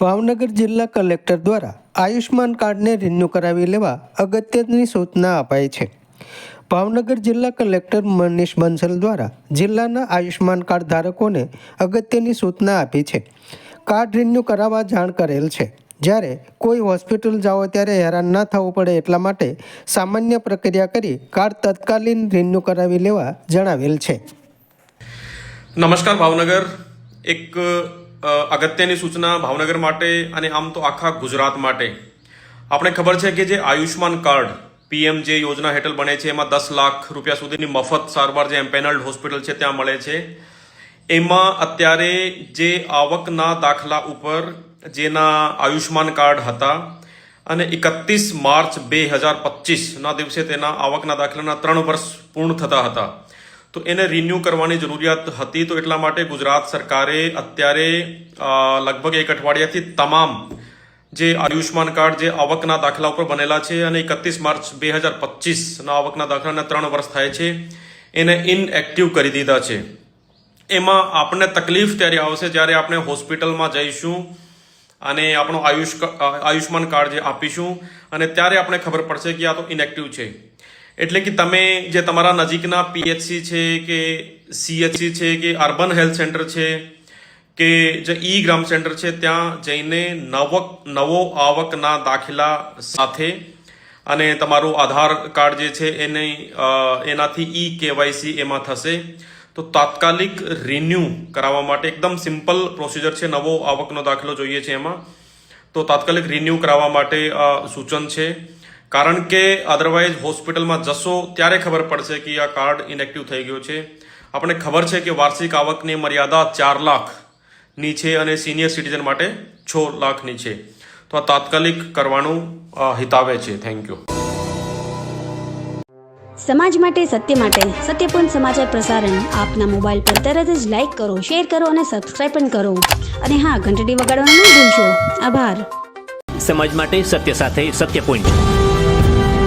ભાવનગર જિલ્લા કલેક્ટર દ્વારા આયુષ્માન કાર્ડને રિન્યૂ કરાવી લેવા અગત્યની સૂચના અપાઈ છે. ભાવનગર જિલ્લા કલેક્ટર મનીષ બંસલ દ્વારા જિલ્લાના આયુષ્માન કાર્ડ ધારકોને અગત્યની સૂચના આપી છે. કાર્ડ રિન્યૂ કરાવવા જાણ કરેલ છે. જ્યારે કોઈ હોસ્પિટલ જાઓ ત્યારે હેરાન ન થવું પડે એટલા માટે સામાન્ય પ્રક્રિયા કરી કાર્ડ તત્કાલીન રિન્યૂ કરાવી લેવા જણાવેલ છે. નમસ્કાર ભાવનગર. એક અગત્યની સૂચના ભાવનગર માટે અને આમ તો આખા ગુજરાત માટે. આપણે ખબર છે કે જે આયુષ્માન કાર્ડ પીએમ જે યોજના હેઠળ બને છે, એમાં દસ લાખ રૂપિયા સુધીની મફત સારવાર જે એમ્પેનલ્ડ હોસ્પિટલ છે ત્યાં મળે છે. એમાં અત્યારે જે આવકના દાખલા ઉપર જેના આયુષ્માન કાર્ડ હતા અને એકત્રીસ માર્ચ બે હજાર પચીસના દિવસે તેના આવકના દાખલાના ત્રણ વર્ષ પૂર્ણ થતા હતા. તો એને રિન્યૂ કરવાની જરૂરિયાત હતી. તો એટલા માટે ગુજરાત સરકારે અત્યારે લગભગ એક અઠવાડિયાથી તમામ જે આયુષ્માન કાર્ડ જે આવકના દાખલા ઉપર બનેલા છે અને એકત્રીસ માર્ચ બે હજાર પચીસના આવકના દાખલાના ત્રણ વર્ષ થાય છે, એને ઇનએક્ટિવ કરી દીધા છે. એમાં આપણને તકલીફ ત્યારે આવશે જ્યારે આપણે હોસ્પિટલમાં જઈશું અને આપણો આયુષ આયુષ્માન કાર્ડ જે આપીશું અને ત્યારે આપણે ખબર પડશે કે આ તો ઇનએક્ટિવ છે. એટલે કે તમે જે તમારા નજીકના પીએચસી છે કે સીએચસી છે કે અર્બન હેલ્થ સેન્ટર છે કે જે ઈ ગ્રામ સેન્ટર છે, ત્યાં જઈને નવક, નવો આવકના દાખલા સાથે અને તમારું આધાર કાર્ડ જે છે એને એનાથી ઈ કેવાયસી એમાં થશે. તો તાત્કાલિક રિન્યૂ કરાવવા માટે એકદમ સિમ્પલ પ્રોસિજર છે, નવો આવકનો દાખલો જોઈએ છે એમાં. તો તાત્કાલિક રિન્યૂ કરાવવા માટે સૂચન છે. કારણ કે અધરવાઇઝ હોસ્પિટલમાં જશો ત્યારે ખબર પડશે કે આ કાર્ડ ઇનએક્ટિવ થઈ ગયો છે. આપણે ખબર છે કે વાર્ષિક આવકની મર્યાદા ચાર લાખની છે અને સિનિયર સિટીઝન માટે છ લાખની છે. તો આ તાત્કાલિક કરવાનું હિતાવે છે. થેન્ક યુ સમાજ માટે સત્ય માટે સત્યપૂર્ણ સમાચાર પ્રસારણ આપના મોબાઈલ પર તરત જ લાઈક કરો શેર કરો અને સબસ્ક્રાઈબ પણ કરો. અને હા ઘંટડી વગાડવાનું ન ભૂલશો. આભાર. સમાજ માટે સત્ય સાથે સત્યપુંજ.